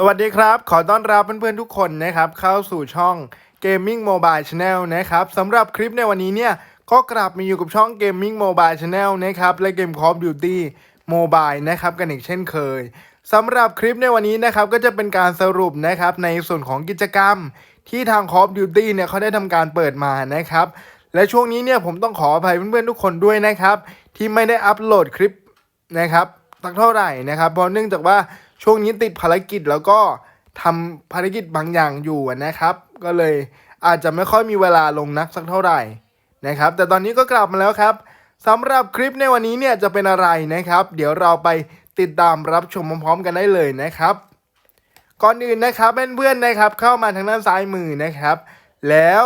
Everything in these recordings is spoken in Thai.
สวัสดีครับ ขอต้อนรับเพื่อนๆทุกคนนะครับเข้าสู่ช่อง Gaming Mobile Channel นะครับสำหรับคลิปในวันนี้เนี่ย ก็กลับมาอยู่กับช่อง Gaming Mobile Channel นะครับและเกม Call of Duty Mobile นะครับกันอีกเช่นเคยสำหรับคลิปในวันนี้นะครับก็จะเป็นการสรุปนะครับในส่วนของกิจกรรม ที่ทาง Call of Duty เนี่ยเขาได้ทำการเปิดมานะครับและช่วงนี้เนี่ยผมต้องขออภัยเพื่อนๆทุกคนด้วยนะครับที่ไม่ได้อัปโหลดคลิปนะครับสักเท่าไหร่นะครับเพราะเนื่องจากว่า ช่วงนี้ติดภารกิจแล้วก็ทำภารกิจบางอย่างอยู่นะครับ ก็เลยอาจจะไม่ค่อยมีเวลาลงนักสักเท่าไหร่นะครับ แต่ตอนนี้ก็กลับมาแล้วครับสำหรับคลิปในวันนี้เนี่ยจะเป็นอะไรนะครับ เดี๋ยวเราไปติดตามรับชมพร้อมๆกันได้เลยนะครับ ก่อนอื่นนะครับเพื่อนๆนะครับ เข้ามาทางด้านซ้ายมือนะครับ แล้ว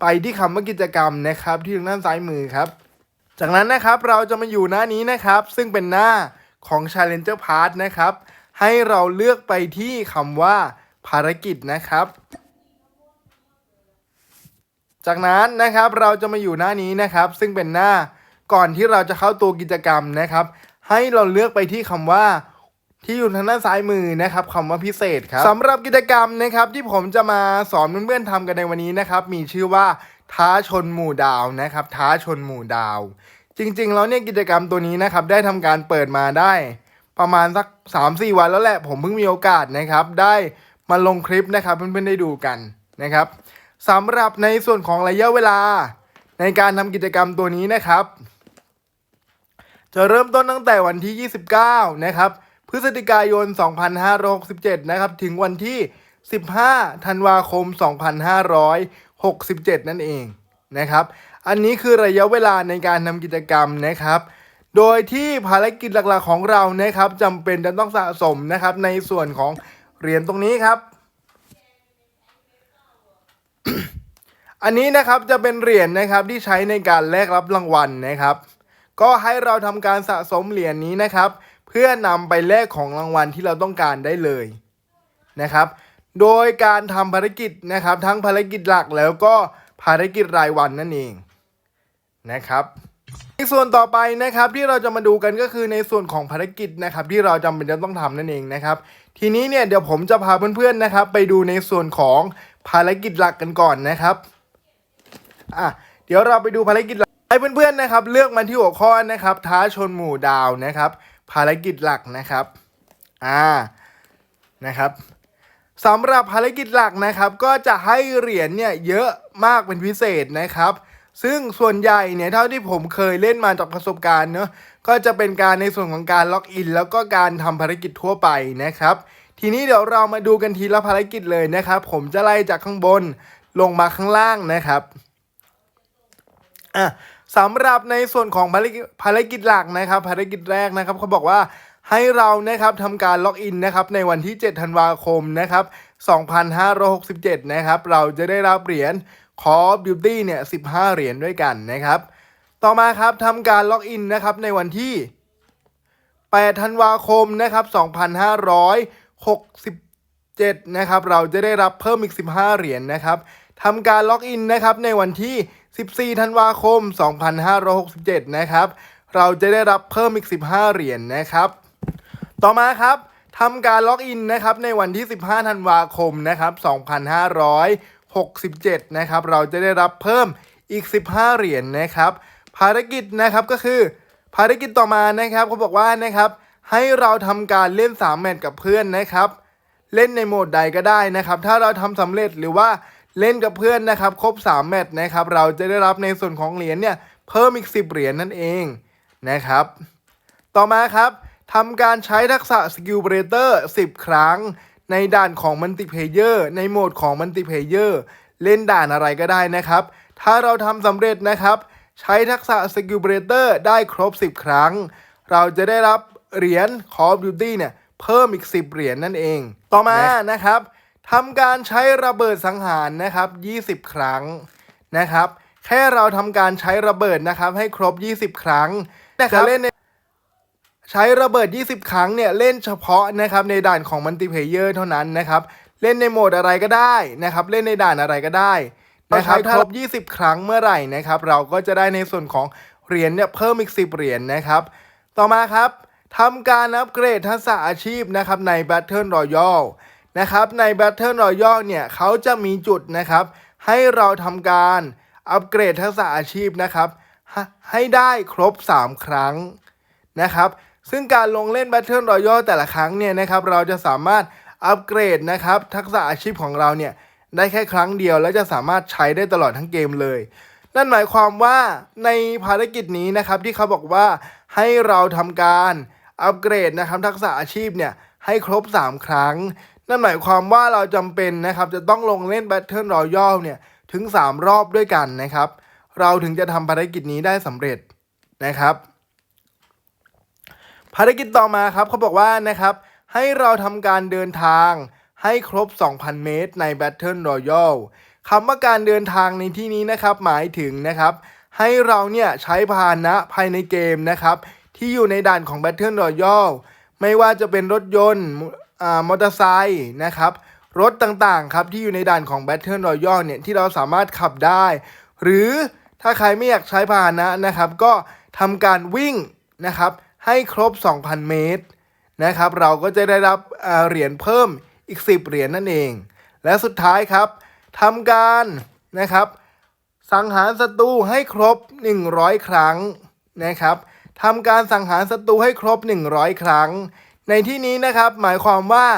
ไปที่คำว่ากิจกรรมนะครับ ที่ทางด้านซ้ายมือครับ จากนั้นนะครับเราจะมาอยู่หน้านี้นะครับ ซึ่งเป็นหน้าของ Challenger Part นะครับ ให้เราเลือกไปที่คำว่า ภารกิจนะครับ จากนั้นนะครับเราจะมาอยู่หน้านี้นะครับ ซึ่งเป็นหน้าก่อนที่เราจะเข้าตัวกิจกรรมนะครับ ให้เราเลือกไปที่คำว่าที่อยู่ทางด้านซ้ายมือนะครับคำว่าพิเศษครับสำหรับกิจกรรมนะครับที่ผมจะมาสอนเพื่อนๆทำกันในวันนี้นะครับ มีชื่อว่าท้าชนหมู่ดาวนะครับ ท้าชนหมู่ดาว จริงๆ แล้วเนี่ยกิจกรรมตัวนี้นะครับได้ทำการเปิดมาได้ ประมาณสัก3-4 วันแล้วแหละ ผมเพิ่งมีโอกาสนะครับ ได้มาลงคลิปนะครับเพื่อนๆได้ดูกันนะครับสำหรับในส่วนของระยะเวลา ในการทำกิจกรรมตัวนี้นะครับ จะเริ่มต้นตั้งแต่วันที่ 29 นะครับ พฤศจิกายน 2567 นะครับ ถึงวันที่ 15 ธันวาคม 2567 นั่นเองนะครับ อันนี้คือระยะเวลาในการทำกิจกรรมนะครับ โดยที่ภารกิจหลักๆของเรานะครับจำเป็นจะต้องสะสมนะครับ ในส่วนของเหรียญตรงนี้ครับ อันนี้นะครับจะเป็นเหรียญนะครับที่ใช้ในการแลกรับรางวัลนะครับ ก็ให้เราทำการสะสมเหรียญนี้นะครับ เพื่อนำไปแลกของรางวัลที่เราต้องการได้เลยนะครับ โดยการทำภารกิจนะครับ ทั้งภารกิจหลักแล้วก็ภารกิจรายวันนั่นเองนะครับ ในส่วนต่อไปนะครับที่เราจะมาดูกันก็คือในส่วนของภารกิจนะครับที่เราจำเป็นจะต้องทำนั่นเองนะครับทีนี้เนี่ยเดี๋ยวผมจะพาเพื่อนๆนะครับ ไปดูในส่วนของภารกิจหลักกันก่อนนะครับอะเดี๋ยวเราไปดูภารกิจหลักให้เพื่อนๆนะครับ เลือกมาที่หัวข้อนะครับ ท้าชนหมู่ดาวนะครับ ภารกิจหลักนะครับอ่านะครับสำหรับภารกิจหลักนะครับ ก็จะให้เหรียญเนี่ยเยอะมากเป็นพิเศษนะครับ ซึ่งส่วนใหญ่เนี่ยเท่าที่ผมเคยเล่นมาจากประสบการณ์เนอะก็จะเป็นการในส่วนของการล็อกอิน แล้วก็การทำภารกิจทั่วไปนะครับ ทีนี้เดี๋ยวเรามาดูกันทีละภารกิจเลยนะครับ ผมจะไล่จากข้างบนลงมาข้างล่างนะครับอะสำหรับในส่วนของภารกิจภารกิจหลักนะครับ ภารกิจแรกนะครับเขาบอกว่าให้เรานะครับทำการล็อกอินนะครับในวันที่ 7 ธันวาคมนะครับ 2567 นะครับ เราจะได้รับเหรียญ Call of Duty เนี่ย15 เหรียญด้วยกันนะครับ ต่อมาครับทำการล็อกอินนะครับในวันที่ 8 ธันวาคมนะครับ 2567 นะครับเราจะได้รับเพิ่มอีก 15 เหรียญนะครับทำการล็อกอินนะครับในวันที่ 14 ธันวาคม 2567 นะครับ เราจะได้รับเพิ่มอีก 15 เหรียญนะครับ ต่อมาครับทำการล็อกอินนะครับในวันที่ 15 ธันวาคมนะครับ 67 นะครับ เราจะได้รับเพิ่มอีก 15 เหรียญนะครับ ภารกิจนะครับก็คือ ภารกิจต่อมานะครับเขาบอกว่านะครับให้เราทำการเล่น 3 แมตช์กับเพื่อนนะครับ เล่นในโหมดใดก็ได้นะครับ ถ้าเราทำสำเร็จหรือว่าเล่นกับเพื่อนนะครับครบ 3 แมตช์นะครับ เราจะได้รับในส่วนของเหรียญเนี่ยเพิ่มอีก 10 เหรียญนั่นเองนะครับ ต่อมาครับทำการใช้ทักษะสกิลเบรเตอร์10 ครั้ง ในด่านของมัลติเพเยอร์ในโหมดของมัลติเพเยอร์เล่นด่านอะไรก็ได้นะครับ ถ้าเราทำสำเร็จนะครับ ใช้ทักษะสกิลเบรเตอร์ได้ครบ 10 ครั้ง เราจะได้รับเหรียญ Call of Duty เนี่ยเพิ่มอีก 10 เหรียญนั่นเอง ต่อมานะครับทำการใช้ระเบิดสังหารนะครับ 20 ครั้งนะครับ แค่เราทำการใช้ระเบิดนะครับ ให้ครบ 20 ครั้งนะครับเล่นใน ใช้ระเบิด 20 ครั้งเนี่ยเล่นเฉพาะนะครับในด่านของมัลติเพเยอร์เท่านั้นนะครับเล่นในโหมดอะไรก็ได้นะครับเล่นในด่านอะไรก็ได้นะครับครบ 20 ครั้งเมื่อไหร่นะครับ เราก็จะได้ในส่วนของเหรียญเนี่ยเพิ่มอีก 10 เหรียญนะครับ ต่อมาครับทำการอัปเกรดทักษะอาชีพนะครับใน Battle Royale นะครับใน Battle Royale เนี่ยเขาจะมีจุดนะครับ ให้เราทำการอัปเกรดทักษะอาชีพนะครับ ใหให้ได้ครบ 3 ครั้งนะครับ ซึ่งการลงเล่น Battle Royale แต่ละครั้งเนี่ยนะครับเราจะสามารถอัปเกรดนะครับทักษะอาชีพของเราเนี่ยได้แค่ครั้งเดียว และจะสามารถใช้ได้ตลอดทั้งเกมเลย นั่นหมายความว่าในภารกิจนี้นะครับที่เขาบอกว่าให้เราทำการอัปเกรดนะครับทักษะอาชีพเนี่ยให้ครบ 3 ครั้ง นั่นหมายความว่าเราจำเป็นนะครับจะต้องลงเล่น Battle Royale เนี่ยถึง 3 รอบด้วยกันนะครับ เราถึงจะทำภารกิจนี้ได้สำเร็จนะครับ ภารกิจต่อมาครับเขาบอกว่านะครับ ให้เราทำการเดินทางให้ครบ 2,000 เมตรใน Battle Royale คำว่าการเดินทางในที่นี้นะครับ หมายถึงนะครับ ให้เราเนี่ยใช้พาหนะภายในเกมนะครับ ที่อยู่ในด่านของ Battle Royale ไม่ว่าจะเป็นรถยนต์อ่ามอเตอร์ไซค์นะครับรถต่างๆครับที่อยู่ในด่านของ Battle Royale เนี่ยที่เราสามารถขับได้ หรือถ้าใครไม่อยากใช้พาหนะนะครับ ก็ทำการวิ่งนะครับ ให้ครบ 2,000 เมตรนะครับ เราก็จะได้รับเหรียญเพิ่มอีก 10 เหรียญนั่นเอง และสุดท้ายครับทำการนะครับ สังหารศัตรูให้ครบ 100 ครั้งนะครับทำการสังหารศัตรูให้ครบ 100 ครั้ง ในที่นี้นะครับหมายความว่า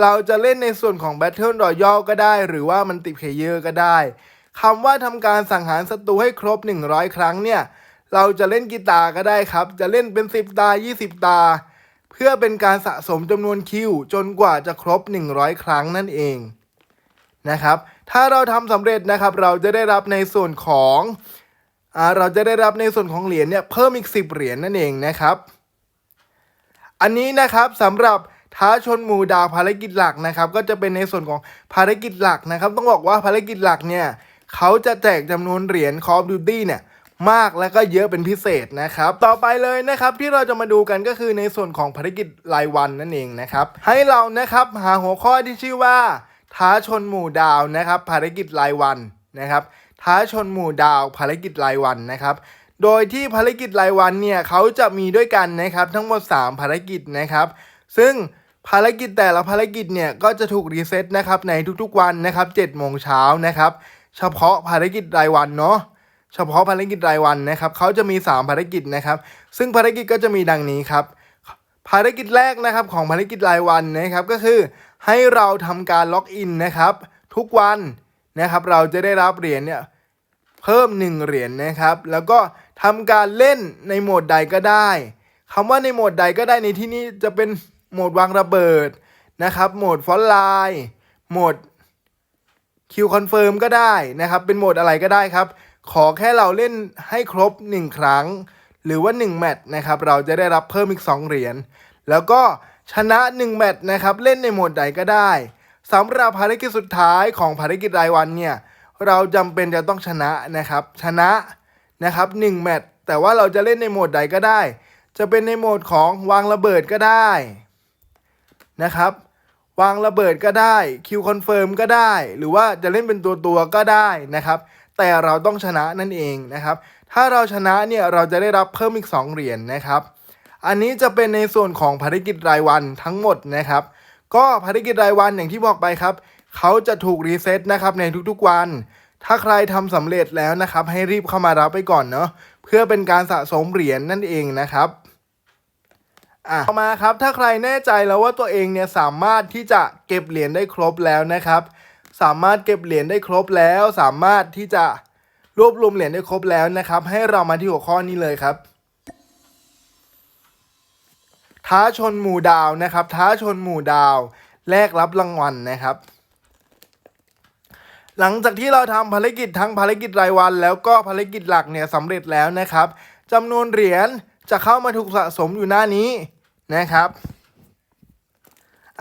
เราจะเล่นในส่วนของ Battle Royale ก็ได้ หรือว่ามันติเพเยอร์ก็ได้คำว่าทำการสังหารศัตรูให้ครบ 100 ครั้งเนี่ย เราจะเล่นกีตาร์ก็ได้ครับ จะเล่นเป็น 10 ตา 20 ตา เพื่อเป็นการสะสมจำนวนคิว จนกว่าจะครบ 100 ครั้งนั่นเองนะครับ ถ้าเราทำสำเร็จนะครับ เราจะได้รับในส่วนของอเราจะได้รับในส่วนของเหรียญเนี่ยเพิ่มอีก 10 เหรียญนั่นเองนะครับ อันนี้นะครับสำหรับท้าชนหมู่ดาวภารกิจหลักนะครับ ก็จะเป็นในส่วนของภารกิจหลักนะครับ ต้องบอกว่าภารกิจหลักเนี่ยเขาจะแจกจำนวนเหรียญ Call of Duty เนี่ย มากและก็เยอะเป็นพิเศษนะครับ ต่อไปเลยนะครับที่เราจะมาดูกันก็คือในส่วนของภารกิจรายวันนั่นเองนะครับให้เรานะครับหาหัวข้อที่ชื่อว่า ท้าชนหมู่ดาวนะครับ ภารกิจรายวันนะครับ ท้าชนหมู่ดาวภารกิจรายวันนะครับโดยที่ภารกิจรายวันเนี่ยเขาจะมีด้วยกันนะครับทั้งหมด 3 ภารกิจนะครับ ซึ่งภารกิจแต่ละภารกิจเนี่ยก็จะถูกรีเซ็ตนะครับในทุกๆวันนะครับ7โมงเช้านะครับ เฉพาะภารกิจรายวันเนาะ เฉพาะภารกิจรายวันนะครับเขาจะมี 3 ภารกิจนะครับ ซึ่งภารกิจก็จะมีดังนี้ครับ ภารกิจแรกนะครับของภารกิจรายวันนะครับก็คือ ให้เราทำการล็อกอินนะครับ ทุกวันนะครับ เราจะได้รับเหรียญเนี่ยเพิ่ม 1 เหรียญนะครับ แล้วก็ทำการเล่นในโหมดใดก็ได้คำว่าในโหมดใดก็ได้ในที่นี้จะเป็นโหมดวางระเบิดนะครับ โหมดฟอนต์ไลน์โหมดคิวคอนเฟิร์มก็ได้นะครับ เป็นโหมดอะไรก็ได้ครับ ขอแค่เราเล่นให้ครบ 1 ครั้ง หรือว่า 1 แมตช์นะครับ เราจะได้รับเพิ่มอีก 2 เหรียญ แล้วก็ชนะ 1 แมตช์นะครับ เล่นในโหมดใดก็ได้สำหรับภารกิจสุดท้ายของภารกิจรายวันเนี่ย เราจำเป็นจะต้องชนะนะครับ ชนะนะครับ1แมตช์แต่ว่าเราจะเล่นในโหมดใดก็ได้ จะเป็นในโหมดของวางระเบิดก็ได้นะครับ วางระเบิดก็ได้คิวคอนเฟิร์มก็ได้ หรือว่าจะเล่นเป็นตัวตัวก็ได้นะครับ แต่เราต้องชนะนั่นเองนะครับ ถ้าเราชนะเนี่ยเราจะได้รับเพิ่มอีก 2 เหรียญนนะครับ อันนี้จะเป็นในส่วนของภารกิจรายวันทั้งหมดนะครับ ก็ภารกิจรายวันอย่างที่บอกไปครับ เขาจะถูกรีเซ็ตนะครับในทุกๆวัน ถ้าใครทำสำเร็จแล้วนะครับ ให้รีบเข้ามารับไปก่อนเนาะเพื่อเป็นการสะสมเหรียญนั่นเองนะครับอะต่อมาครับถ้าใครแน่ใจแล้วว่าตัวเองเนี่ยสามารถที่จะเก็บเหรียญได้ครบแล้วนะครับ สามารถเก็บเหรียญได้ครบแล้ว สามารถที่จะรวบรวมเหรียญได้ครบแล้วนะครับ ให้เรามาที่หัวข้อนี้เลยครับ ท้าชนหมู่ดาวนะครับ ท้าชนหมู่ดาว แลกรับรางวัลนะครับ หลังจากที่เราทำภารกิจทั้งภารกิจรายวัน แล้วก็ภารกิจหลักเนี่ยสำเร็จแล้วนะครับจำนวนเหรียญจะเข้ามาถูกสะสมอยู่หน้านี้นะครับ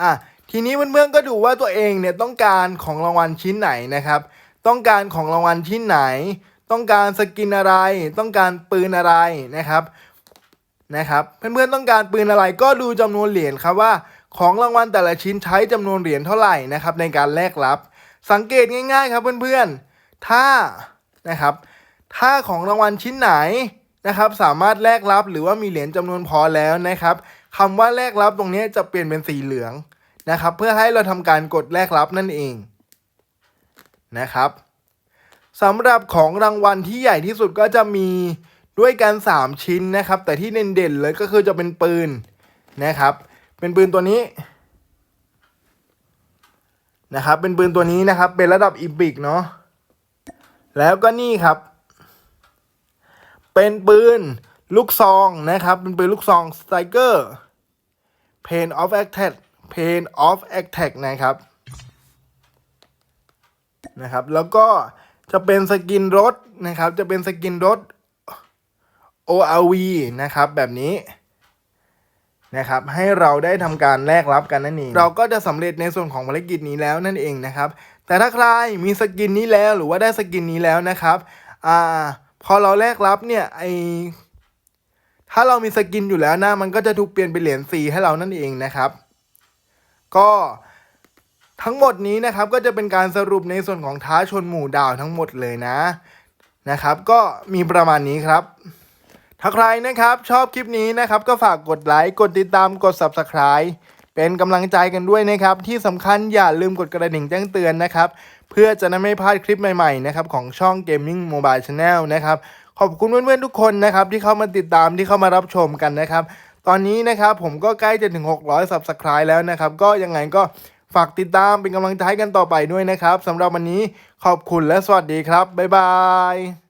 อะ ทีนี้เพื่อนๆก็ดูว่าตัวเองเนี่ยต้องการของรางวัลชิ้นไหนนะครับ ต้องการของรางวัลชิ้นไหน ต้องการสกินอะไร ต้องการปืนอะไรนะครับนะครับ เพื่อนๆต้องการปืนอะไรก็ดูจำนวนเหรียญครับว่าของรางวัลแต่ละชิ้นใช้จำนวนเหรียญเท่าไหร่นะครับในการแลกรับ สังเกตง่ายๆครับเพื่อนๆ ถ้านะครับ ถ้าของรางวัลชิ้นไหนนะครับสามารถแลกรับหรือว่ามีเหรียญจำนวนพอแล้วนะครับคำว่าแลกรับตรงนี้จะเปลี่ยนเป็นสีเหลือง นะครับ เพื่อให้เราทำการกดแลกรับนั่นเองนะครับสำหรับของรางวัลที่ใหญ่ที่สุดก็จะมีด้วยกัน 3 ชิ้นนะครับ แต่ที่เด่นๆเลยก็คือจะเป็นปืนนะครับ เป็นปืนตัวนี้นะครับ เป็นปืนตัวนี้นะครับ เป็นระดับอีพิกเนาะแล้วก็นี่ครับ เป็นปืนลูกซองนะครับ เป็นปืนลูกซองสไตรเกอร์ Pain of Attack Pain of Attack นะครับนะครับ แล้วก็จะเป็นสกินรถนะครับ จะเป็นสกินรถ ORV นะครับ แบบนี้นะครับ ให้เราได้ทำการแลกรับกันนั่นเอง เราก็จะสำเร็จในส่วนของภารกิจนี้แล้วนั่นเองนะครับ แต่ถ้าใครมีสกินนี้แล้วหรือว่าได้สกินนี้แล้วนะครับอ่าพอเราแลกรับเนี่ยไอถ้าเรามีสกินอยู่แล้วนะมันก็จะถูกเปลี่ยนเป็นเหรียญฟรีให้เรานั่นเองนะครับ ก็ทั้งหมดนี้นะครับก็จะเป็นการสรุปในส่วนของท้าชนหมู่ดาวทั้งหมดเลยนะนะครับ ก็มีประมาณนี้ครับ ถ้าใครนะครับชอบคลิปนี้นะครับ ก็ฝากกดไลค์กดติดตามกด Subscribe เป็นกำลังใจกันด้วยนะครับ ที่สำคัญอย่าลืมกดกระดิ่งแจ้งเตือนนะครับ เพื่อจะไม่พลาดคลิปใหม่ๆนะครับของช่อง Gaming Mobile Channel นะครับ ขอบคุณเพื่อนๆทุกคนนะครับที่เข้ามาติดตามที่เข้ามารับชมกันนะครับ ตอนนี้นะครับผมก็ใกล้จะถึง 600 Subscribe แล้วนะครับ ก็ยังไงก็ฝากติดตามเป็นกำลังใจกันต่อไปด้วยนะครับสำหรับวันนี้ขอบคุณและสวัสดีครับ บ๊ายบาย